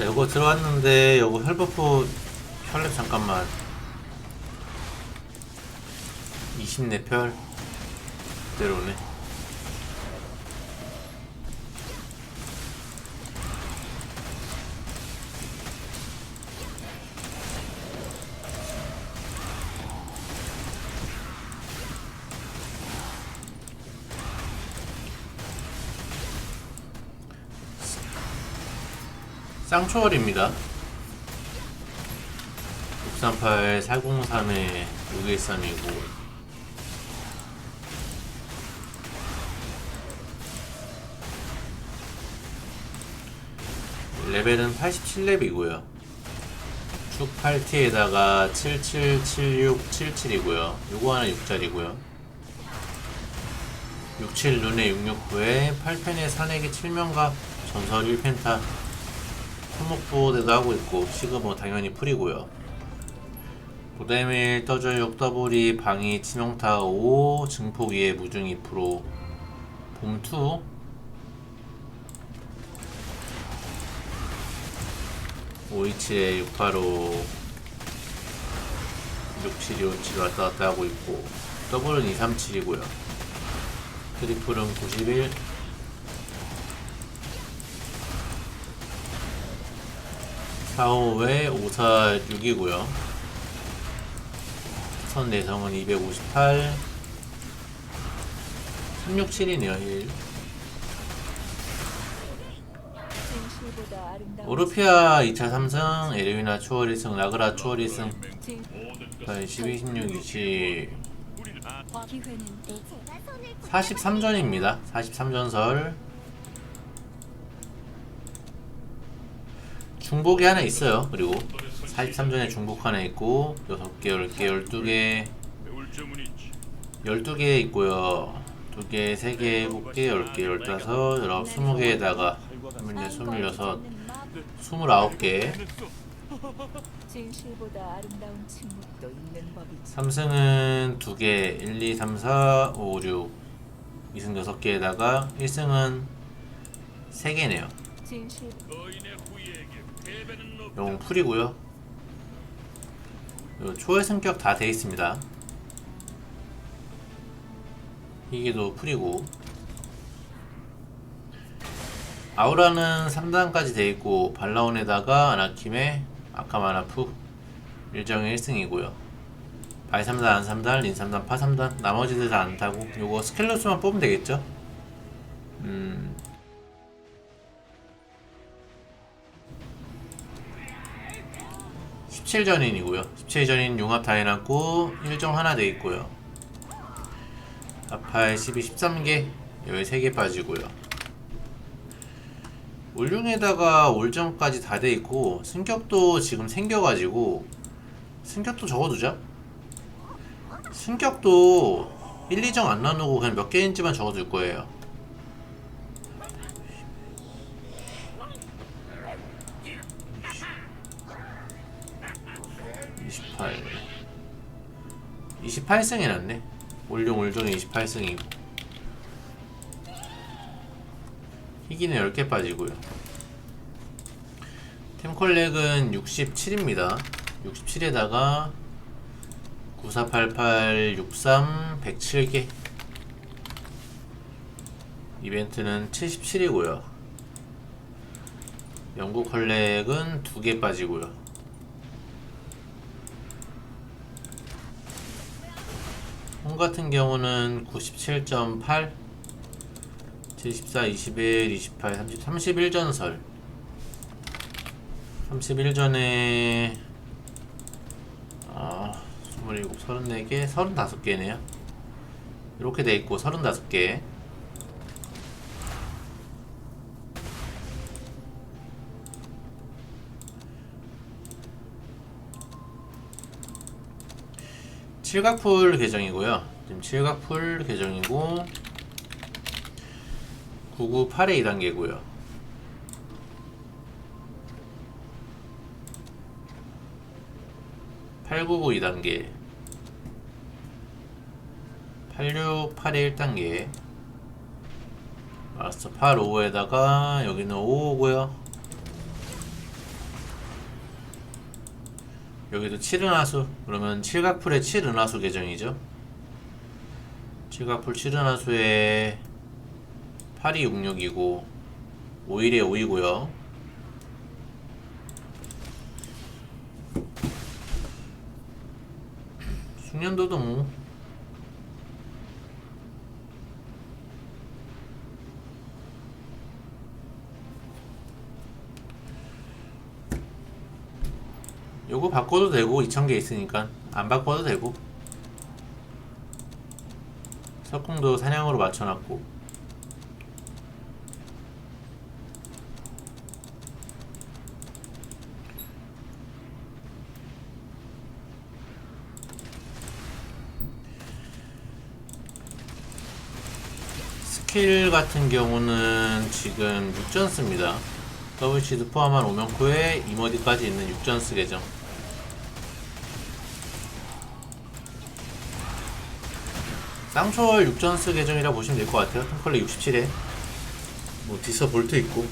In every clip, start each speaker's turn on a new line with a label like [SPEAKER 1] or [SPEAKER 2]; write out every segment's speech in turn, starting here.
[SPEAKER 1] 자, 요거 들어왔는데 요거 혈버프 혈랩 잠깐만. 20내펼 그대로네 쌍초월입니다. 638 403에 613이고. 레벨은 87렙이고요. 축 8T에다가 777677이고요. 요거 하나 6짜리고요. 67 눈에 669에 8펜에 산에게 7명과 전설 1펜타 손목보호대도 하고 있고 시그 뭐 당연히 풀이고요. 고대밀 떠져 역더블이 방위 치명타 5 증폭 2에 무중 2% 봄2 527에 685 6727 왔다 갔다 하고 있고 더블은 237이고요. 트리플은 91 45에 546이고요. 선 내성은 258 367이네요 1
[SPEAKER 2] 진실보다 아름다운
[SPEAKER 1] 오르피아 2차 3승 에르위나 추월 1승 라그라 추월 1승
[SPEAKER 2] 진
[SPEAKER 1] 12, 16, 20
[SPEAKER 2] 기회는
[SPEAKER 1] 43전입니다. 43전설 중복이 하나 있어요. 그리고 43전에 중복 하나 있고 6개, 10개, 12개 12개 있고요. 2개, 3개, 7개, 10개, 15, 19, 20개에다가 24, 26, 29개.
[SPEAKER 2] 진실보다 아름다운 침묵도 있는 법이지.
[SPEAKER 1] 3승은 2개, 1, 2, 3, 4, 5, 6 2승 6개에다가 1승은 3개네요 영웅 풀이고요. 요 초회 성격 다 돼 있습니다. 이게도 풀이고. 아우라는 3단까지 돼 있고 발라온에다가 아나킴에 아카마나프 일정의 1승이고요. 발 3단, 안 3단, 린 3단, 파 3단 나머지들 다 안 타고 요거 스켈러스만 뽑으면 되겠죠? 음 17전인이고요. 17전인 융합 다 해놨고 1종 하나 돼 있고요. 아파에 12, 13개 여기 3개 빠지고요. 올중에다가 올정까지 다 돼 있고 승격도 지금 생겨가지고 승격도 적어두자. 승격도 1, 2정 안 나누고 그냥 몇 개인지만 적어둘 거예요. 28승 해놨네. 올룡 올종이 28승이고. 희기는 10개 빠지고요. 템컬렉은 67입니다. 67에다가 9488 63 107개. 이벤트는 77이고요. 영국 컬렉은 2개 빠지고요 같은 경우는 97.8 74, 21, 28, 30, 31전설. 31전에 아, 27, 34개, 35개네요. 이렇게 돼 있고 35개. 칠각풀 계정이고요. 지금 칠각풀 계정이고 998의 2단계고요. (899) 2단계 868의 1단계 마스터 85에다가 여기는 5호고요 여기도 7은하수 그러면 칠각풀의 7은하수 계정이죠 칠각풀 7은하수에 8266이고 51에 5이고요. 숙련도도 뭐 요거 바꿔도 되고 2000개 있으니까 안 바꿔도 되고 석궁도 사냥으로 맞춰놨고. 스킬 같은 경우는 지금 6전스입니다. WC도 포함한 오명코에 이머디까지 있는 6전스 계정 쌍초월 6전스 계정이라 보시면 될 것 같아요. 통컬레 67에. 뭐 디서 볼트 있고.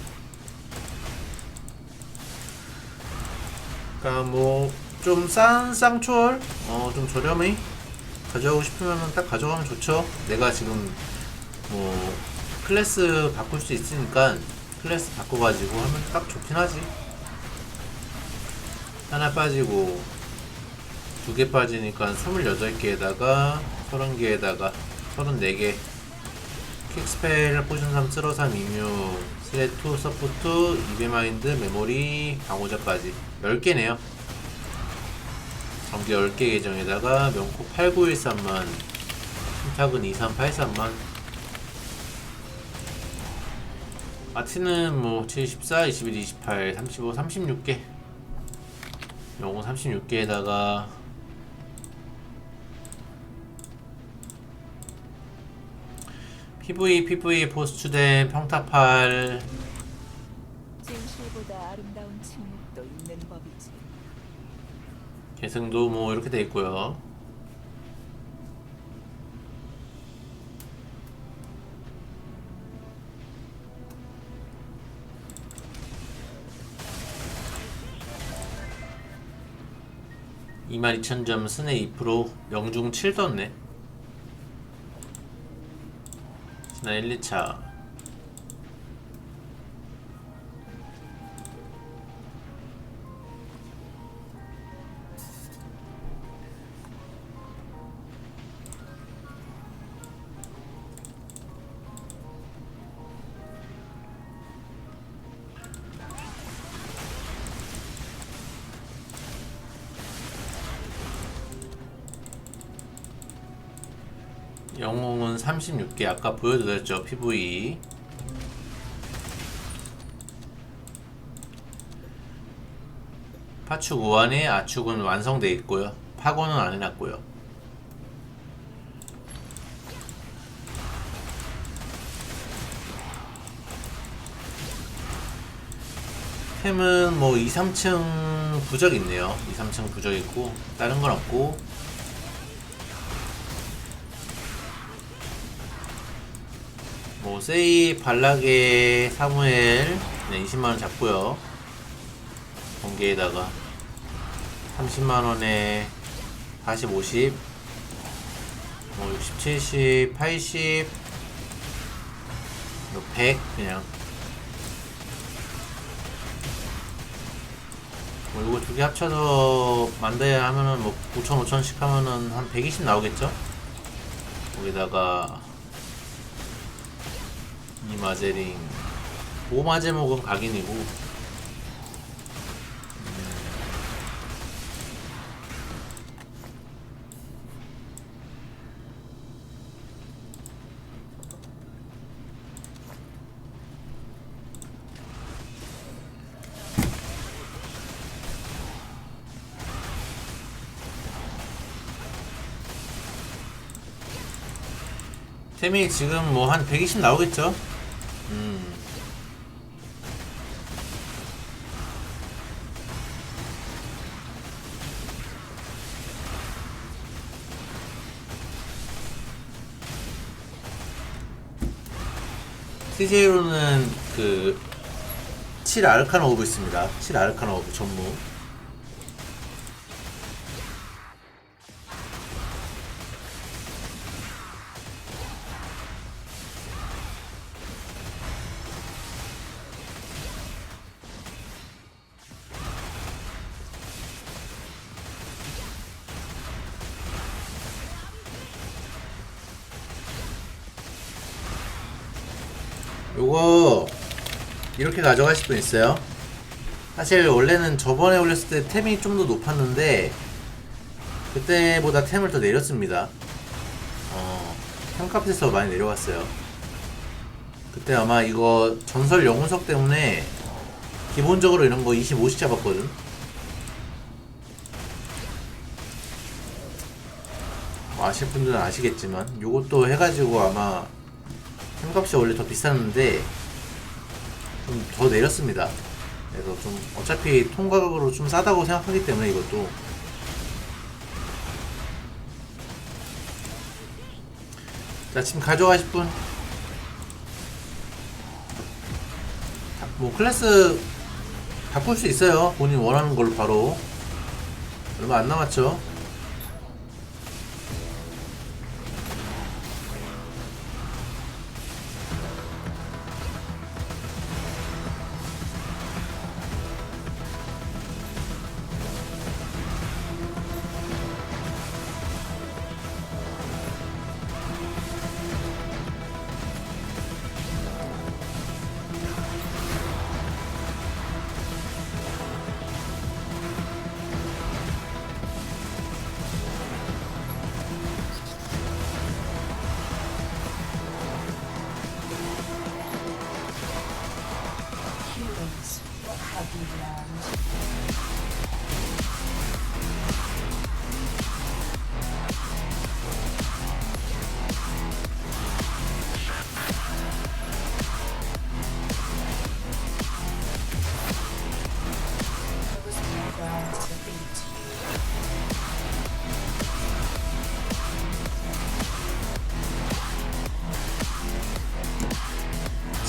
[SPEAKER 1] 그니까 뭐 좀 싼 쌍초월 어좀 저렴히 가져가고 싶으면 딱 가져가면 좋죠. 내가 지금 뭐 클래스 바꿀 수 있으니까 클래스 바꿔가지고 하면 딱 좋긴 하지. 하나 빠지고 두 개 빠지니까 28개에다가 30개에다가 34개 킥스펠 포션 3 쓰러 3 임유 슬래투 서포트 이베마인드 메모리 방어자까지. 10개네요. 정기 10개 계정에다가 명코 8913만 신탁은 2383만. 아티는 뭐 74, 21, 28, 35, 36개. 영어 36개에다가 PV, PV 포스트된 평타팔
[SPEAKER 2] 진실보다 아름다운 침묵도 있는 법이지.
[SPEAKER 1] 계승도 뭐 이렇게 돼 있고요. 이만 2천점 스네 2% 명중 7 떴네. 지난 1, 2차 36개 아까 보여드렸죠 PV 파축 5안에 아축은 완성돼 있고요. 파고는 안 해놨고요. 템은 뭐 2, 3층 부적 있네요. 2, 3층 부적 있고 다른 건 없고 뭐 세이 발락의 사무엘 네, 20만원 잡고요 번개에다가 30만원에 40, 50 뭐 60, 70, 80뭐100 그냥 뭐 이거 두 개 합쳐서 만들어야 하면은 뭐 5천 5천씩 하면은 한 120 나오겠죠? 거기다가 이마제링 오마제목은 각인이고 템이 지금 뭐 한 120 나오겠죠? CJ로는 그, 7 아르카나 오브 있습니다. 7 아르카나 오브 전무. 이렇게 가져가실 분 있어요. 사실 원래는 저번에 올렸을 때 템이 좀 더 높았는데 그때보다 템을 더 내렸습니다. 어, 템값에서 많이 내려왔어요. 그때 아마 이거 전설 영웅석 때문에 기본적으로 이런 거 25씩 잡았거든. 뭐 아실 분들은 아시겠지만 요것도 해가지고 아마 템값이 원래 더 비쌌는데 좀 더 내렸습니다. 그래서 좀 어차피 통가격으로 좀 싸다고 생각하기 때문에 이것도. 자 지금 가져가실 분. 다- 뭐 클래스 바꿀 수 있어요. 본인 원하는 걸로 바로. 얼마 안 남았죠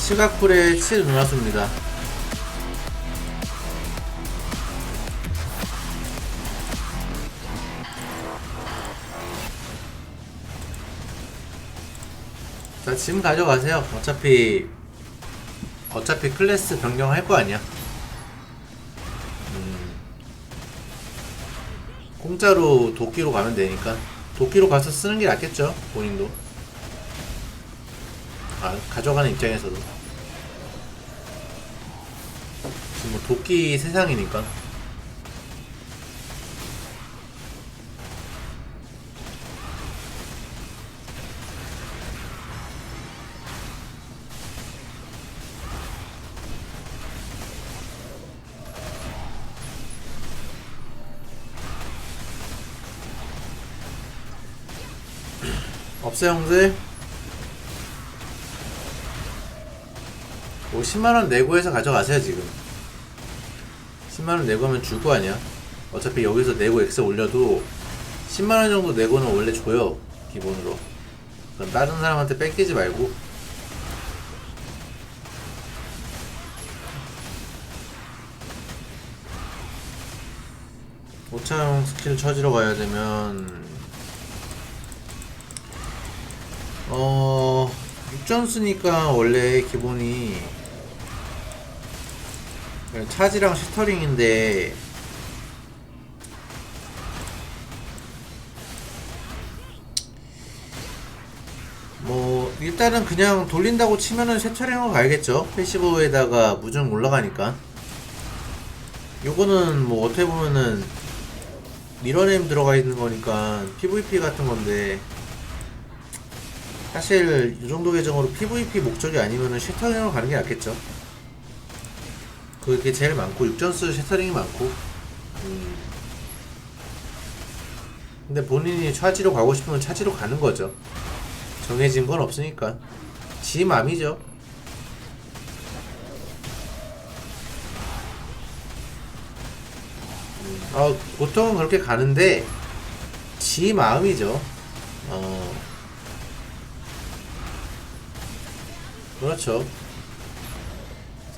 [SPEAKER 1] 시각불에 칠 누나수입니다. 자 지금 가져가세요. 어차피 어차피 클래스 변경할 거 아니야. 음, 공짜로 도끼로 가면 되니까. 도끼로 가서 쓰는 게 낫겠죠 본인도. 아 가져가는 입장에서도 뭐 도끼 세상이니까. 없어요 형들. 뭐 10만원 내고 해서 가져가세요 지금 10만원 내고 하면 줄 거 아니야? 어차피 여기서 내고 엑스 올려도 10만원 정도 내고는 원래 줘요 기본으로. 그럼 다른 사람한테 뺏기지 말고. 오차용 스킬 쳐지러 가야 되면 어 육전수니까 원래 기본이 차지랑 셔터링인데. 뭐 일단은 그냥 돌린다고 치면은 셔터링으로 가야겠죠. 패시브에다가 무중 올라가니까. 요거는 뭐 어떻게 보면은 미러네임 들어가 있는 거니까 PVP 같은 건데. 사실 이 정도 계정으로 PVP 목적이 아니면은 셔터링으로 가는 게 낫겠죠. 그게 제일 많고 육전수 셔터링이 많고. 음. 근데 본인이 차지로 가고 싶으면 차지로 가는 거죠. 정해진 건 없으니까. 지 맘이죠. 음, 어, 보통은 그렇게 가는데 지 마음이죠. 어. 그렇죠.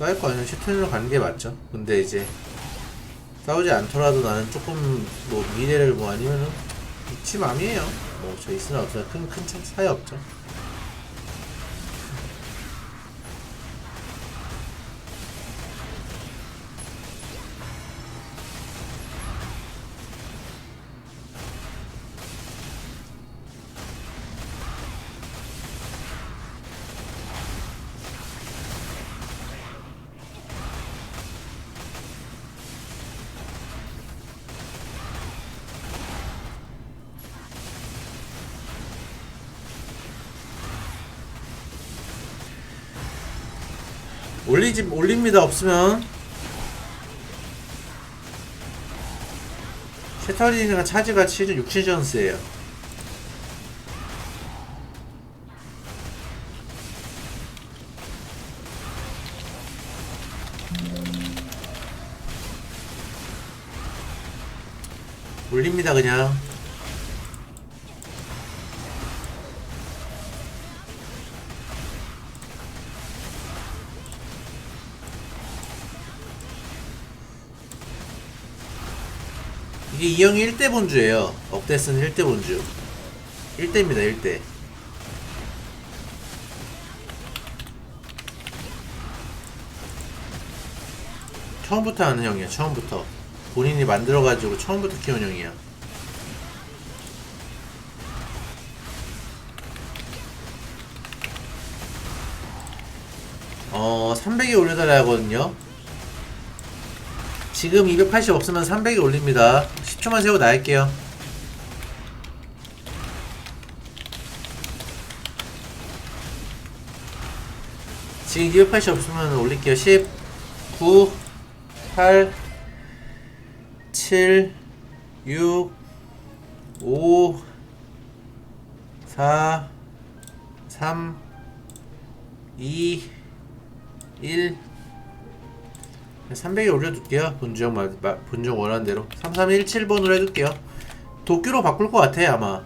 [SPEAKER 1] 싸울 거 아니면 슈팅으로 가는 게 맞죠. 근데 이제 싸우지 않더라도 나는 조금 뭐 미래를 뭐 아니면은 지 맘이에요. 뭐 저 있으나 없으나 큰 큰 차이 없죠. 올리지 올립니다 없으면. 쉐터리가 차지가 시즌 6시전스예요. 올립니다 그냥 이게 이 형이 1대 본주예요. 억데스는 1대 본주. 1대입니다, 1대. 처음부터 하는 형이야, 처음부터. 본인이 만들어가지고 처음부터 키운 형이야. 어, 300에 올려달라 하거든요. 지금 280 없으면 300에 올립니다. 10초만 세고 나갈게요. 지금 280 없으면 올릴게요. 10, 9, 8, 7, 6, 5, 4, 3, 2, 1, 300에 올려둘게요. 본주형 마, 마, 본주형 원하는 대로 3317번으로 해둘게요. 도끼로 바꿀 것 같아 아마.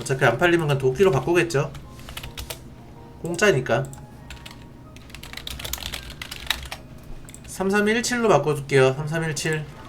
[SPEAKER 1] 어차피 안 팔리면 그냥 도끼로 바꾸겠죠. 공짜니까. 3317로 바꿔줄게요. 3317.